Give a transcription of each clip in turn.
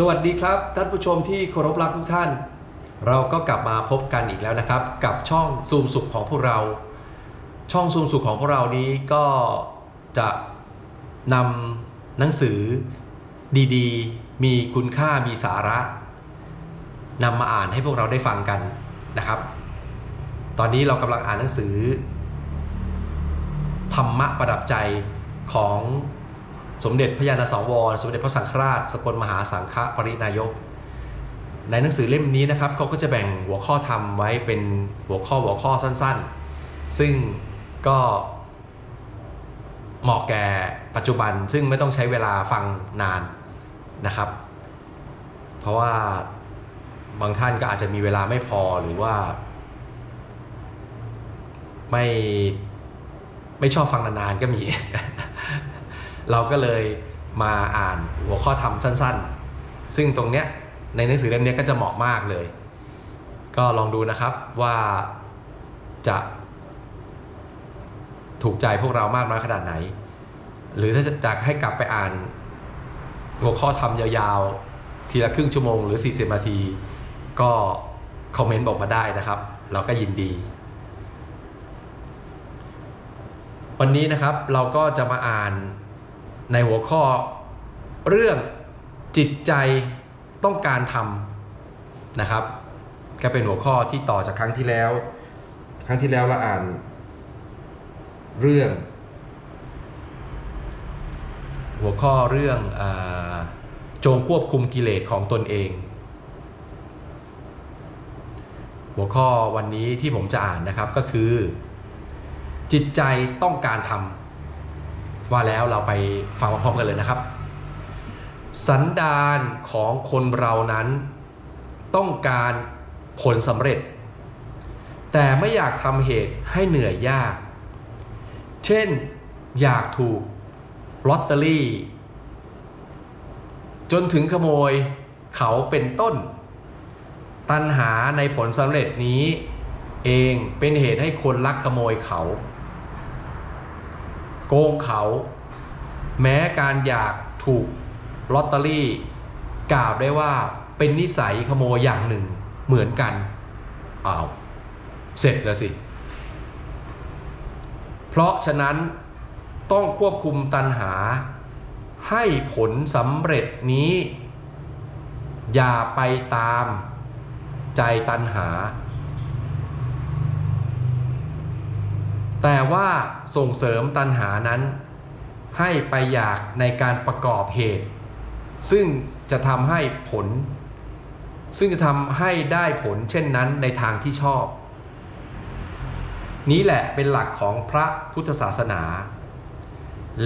สวัสดีครับ ท่านผู้ชมที่เคารพรักทุกท่าน เราก็กลับมาพบกันอีกแล้วนะครับ กับช่องซูมสุขของพวกเรา ช่องซูมสุขของพวกเรานี้ก็จะนำหนังสือดีๆ มีคุณค่ามีสาระนำมาอ่านให้พวกเราได้ฟังกันนะครับ ตอนนี้เรากำลังอ่านหนังสือ ธรรมะประดับใจของ สมเด็จพระยาณสังวร สมเด็จพระสังฆราช สกลมหาสังฆปรินายก ในหนังสือเล่มนี้นะครับเขาก็จะแบ่งหัวข้อธรรมไว้เป็นหัวข้อหัวข้อสั้นๆ ซึ่งก็เหมาะแก่ปัจจุบันซึ่งไม่ต้องใช้เวลาฟังนานนะครับ เพราะว่าบางท่านก็อาจจะมีเวลาไม่พอหรือว่า ไม่ไม่ชอบฟังนานๆก็มี เราก็เลยมาอ่านหัวข้อธรรมสั้น ๆ ซึ่งตรงเนี้ยในหนังสือเล่มนี้ก็จะเหมาะมากเลย ก็ลองดูนะครับว่าจะถูกใจพวกเรามากน้อยขนาดไหน หรือถ้าจะให้กลับไปอ่านหัวข้อธรรมยาวๆ ทีละครึ่งชั่วโมงหรือ 40 นาที ก็คอมเมนต์บอกมาได้นะครับ เราก็ยินดี วันนี้นะครับเราก็จะมาอ่าน ในหัวข้อเรื่องจิตใจต้องการทำนะครับ ก็เป็นหัวข้อที่ต่อจากครั้งที่แล้ว ครั้งที่แล้วเราอ่านเรื่อง หัวข้อเรื่องอจงควบคุมกิเลสของตนเอง หัวข้อวันนี้ที่ผมจะอ่านนะครับก็คือ จิตใจต้องการทำ ว่าแล้วเราไปฟังพร้อมกันเลยนะครับ สันดานของคนเรานั้นต้องการผลสำเร็จ แต่ไม่อยากทำเหตุให้เหนื่อยยาก เช่นอยากถูกลอตเตอรี่ จนถึงขโมยเขาเป็นต้น ตัณหาในผลสำเร็จนี้เองเป็นเหตุให้คนลักขโมยเขา โกงเขา แม้การอยากถูกลอตเตอรี่ กล่าวได้ว่าเป็นนิสัยขโมยอย่างหนึ่งเหมือนกันอ้าวเสร็จแล้วสิ เพราะฉะนั้นต้องควบคุมตัณหา ให้ผลสำเร็จนี้ อย่าไปตามใจตัณหา แต่ว่าส่งเสริมตัณหานั้น ให้ไปอยากในการประกอบเหตุ ซึ่งจะทำให้ผล ซึ่งจะทำให้ได้ผลเช่นนั้นในทางที่ชอบ นี้แหละเป็นหลักของพระพุทธศาสนา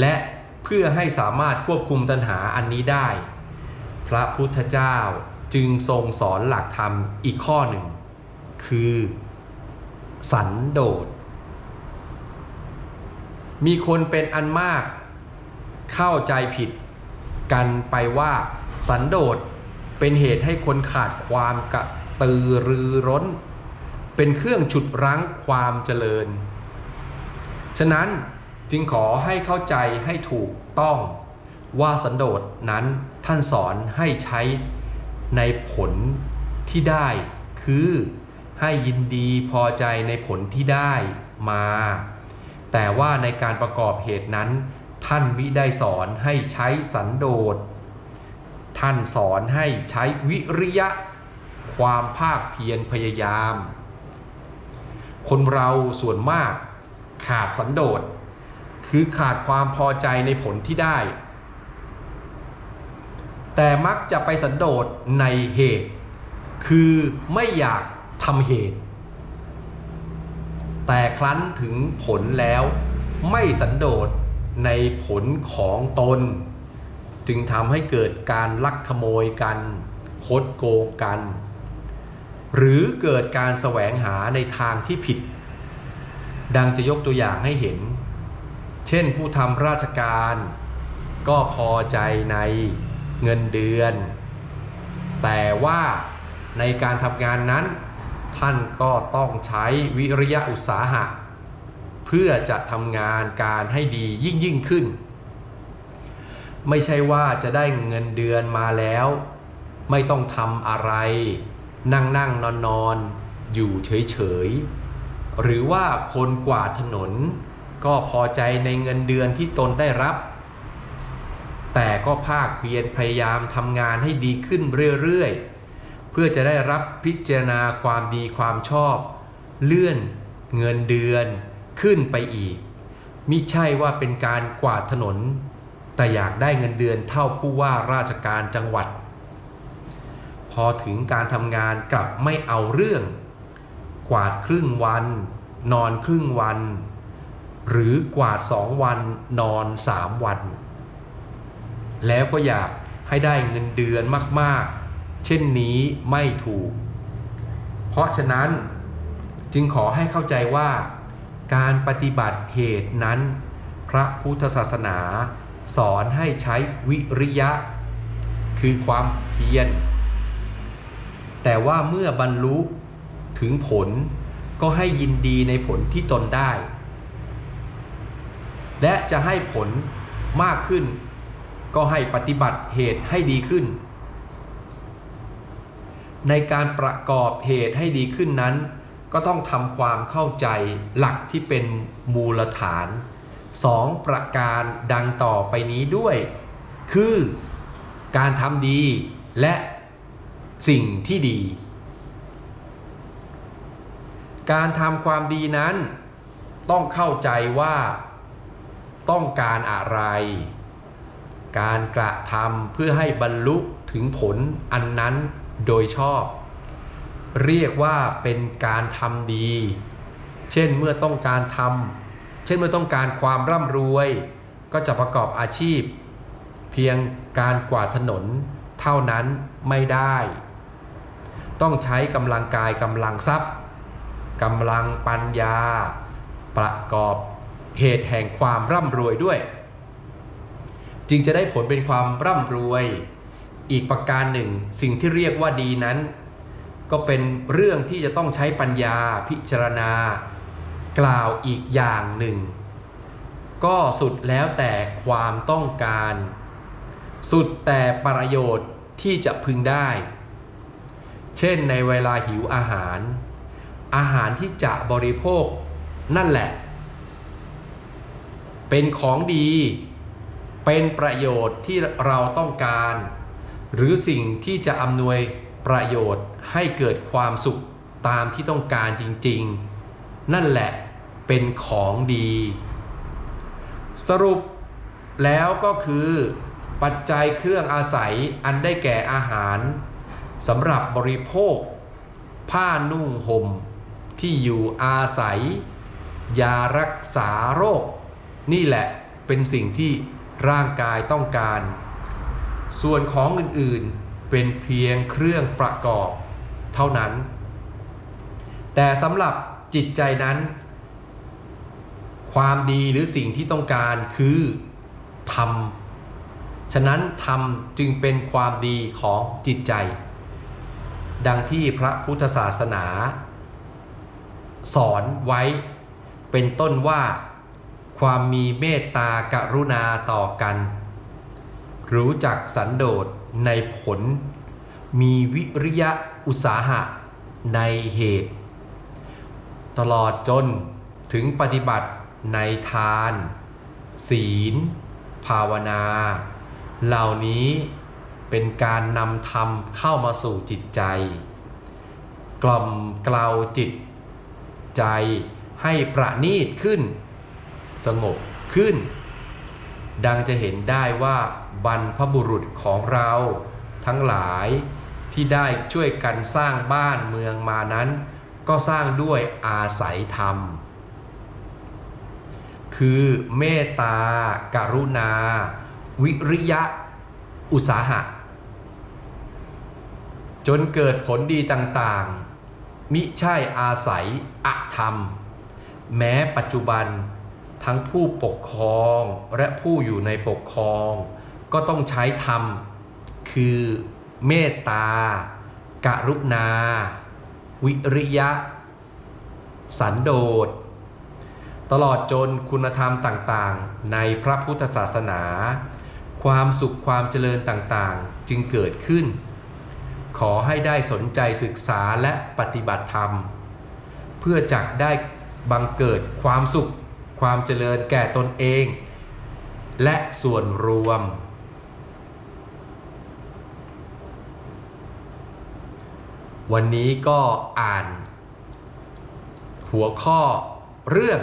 และเพื่อให้สามารถควบคุมตัณหาอันนี้ได้ พระพุทธเจ้าจึงทรงสอนหลักธรรมอีกข้อหนึ่ง คือ สันโดษ มีคนเป็นอันมาก เข้าใจผิดกันไปว่าสันโดษเป็นเหตุให้คนขาดความกระตือรือร้น เป็นเครื่องฉุดรั้งความเจริญ ฉะนั้นจึงขอให้เข้าใจให้ถูกต้องว่าสันโดษนั้นท่านสอนให้ใช้ในผลที่ได้คือให้ยินดีพอใจในผลที่ได้มา แต่ว่าในการประกอบเหตุนั้น ท่านวิได้สอนให้ใช้สันโดษ ท่านสอนให้ใช้วิริยะ ความภาคเพียรพยายาม คนเราส่วนมากขาดสันโดษ คือขาดความพอใจในผลที่ได้ แต่มักจะไปสันโดษในเหตุ คือไม่อยากทำเหตุ แต่ครั้นถึงผลแล้วไม่สันโดษในผลของตน จึงทำให้เกิดการลักขโมยกันคดโกงกัน หรือเกิดการแสวงหาในทางที่ผิด ดังจะยกตัวอย่างให้เห็น เช่นผู้ทำราชการ ก็พอใจในเงินเดือน แต่ว่าในการทำงานนั้น ท่านก็ต้องใช้วิริยะอุตสาหะ เพื่อจะทำงานการให้ดียิ่งยิ่งขึ้น ไม่ใช่ว่าจะได้เงินเดือนมาแล้ว ไม่ต้องทำอะไร นั่งนั่งนอนนอนอยู่เฉยเฉยหรือว่าคนกวาดถนน ก็พอใจในเงินเดือนที่ตนได้รับ แต่ก็ภาคเพียรพยายามทำงานให้ดีขึ้นเรื่อยๆ เพื่อจะได้รับพิจารณาความดีความชอบ เลื่อนเงินเดือนขึ้นไปอีกมิใช่ว่าเป็นการกวาดถนน แต่อยากได้เงินเดือนเท่าผู้ว่าราชการจังหวัด พอถึงการทำงานกลับไม่เอาเรื่อง กวาดครึ่งวัน นอนครึ่งวัน หรือกวาดสองวันนอนสามวัน แล้วก็อยากให้ได้เงินเดือนมากๆ เช่นนี้ไม่ถูก เพราะฉะนั้นจึงขอให้เข้าใจว่า การปฏิบัติเหตุนั้น พระพุทธศาสนา สอนให้ใช้วิริยะ คือความเพียร แต่ว่าเมื่อบรรลุถึงผลก็ให้ยินดีในผลที่ตนได้ และจะให้ผลมากขึ้น ก็ให้ปฏิบัติเหตุให้ดีขึ้น ในการประกอบเหตุให้ดีขึ้นนั้น ก็ต้องทำความเข้าใจหลักที่เป็นมูลฐานสองประการดังต่อไปนี้ด้วย คือการทำดีและสิ่งที่ดี การทำความดีนั้น ต้องเข้าใจว่าต้องการอะไร การกระทำเพื่อให้บรรลุถึงผลอันนั้น โดยชอบ เรียกว่าเป็นการทำดี เช่นเมื่อต้องการทำเช่นเมื่อต้องการความร่ำรวย ก็จะประกอบอาชีพ เพียงการกวาดถนนเท่านั้นไม่ได้ ต้องใช้กำลังกายกำลังทรัพย์กำลังปัญญา ประกอบเหตุแห่งความร่ำรวยด้วย จึงจะได้ผลเป็นความร่ำรวย อีกประการหนึ่ง สิ่งที่เรียกว่าดีนั้น ก็เป็นเรื่องที่จะต้องใช้ปัญญาพิจารณา กล่าวอีกอย่างหนึ่ง ก็สุดแล้วแต่ความต้องการ สุดแต่ประโยชน์ที่จะพึงได้ เช่นในเวลาหิวอาหาร อาหารที่จะบริโภคนั่นแหละ เป็นของดี เป็นประโยชน์ที่เราต้องการ หรือสิ่งที่จะอำนวยประโยชน์ให้เกิดความสุขตามที่ต้องการจริงๆ นั่นแหละเป็นของดี สรุปแล้วก็คือปัจจัยเครื่องอาศัยอันได้แก่อาหารสำหรับบริโภค ผ้านุ่งห่มที่อยู่อาศัย ยารักษาโรค นี่แหละเป็นสิ่งที่ร่างกายต้องการ ส่วนของอื่นๆเป็นเพียงเครื่องประกอบเท่านั้น แต่สำหรับจิตใจนั้น ความดีหรือสิ่งที่ต้องการคือธรรม ฉะนั้นธรรมจึงเป็นความดีของจิตใจ ดังที่พระพุทธศาสนา สอนไว้เป็นต้นว่าความมีเมตตากรุณาต่อกัน รู้จักสันโดษในผล มีวิริยะอุตสาหะในเหตุ ตลอดจนถึงปฏิบัติในทาน ศีล ภาวนา เหล่านี้เป็นการนำธรรมเข้ามาสู่จิตใจ กล่อมกลาวจิต ใจให้ประณีตขึ้น สงบขึ้น ดังจะเห็นได้ว่าบรรพบุรุษของเราทั้งหลายที่ได้ช่วยกันสร้างบ้านเมืองมานั้น ก็สร้างด้วยอาศัยธรรม คือเมตตากรุณา วิริยะ อุตสาหะ จนเกิดผลดีต่างๆ มิใช่อาศัยอธรรม แม้ปัจจุบัน ทั้งผู้ปกครองและผู้อยู่ในปกครอง ก็ต้องใช้ธรรม คือเมตตากรุณา วิริยะ สันโดษ ตลอดจนคุณธรรมต่างๆ ในพระพุทธศาสนา ความสุขความเจริญต่างๆ จึงเกิดขึ้น ขอให้ได้สนใจศึกษาและปฏิบัติธรรม เพื่อจักได้บังเกิดความสุข ความเจริญแก่ตนเอง และส่วนรวม วันนี้ก็อ่าน หัวข้อเรื่อง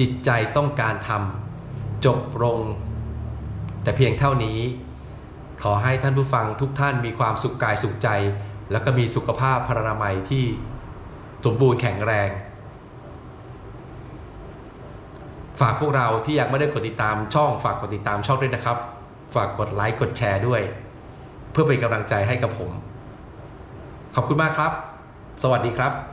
จิตใจต้องการทำจบลง แต่เพียงเท่านี้ ขอให้ท่านผู้ฟังทุกท่านมีความสุขกายสุขใจ แล้วก็มีสุขภาพพรรณนามัยที่สมบูรณ์แข็งแรง ฝากพวกเราที่ยังไม่ได้กดติดตามช่องฝากกดติดตามช่องด้วยนะครับ ฝากกดไลค์กดแชร์ด้วย เพื่อเป็นกำลังใจให้กับผม ขอบคุณมากครับ สวัสดีครับ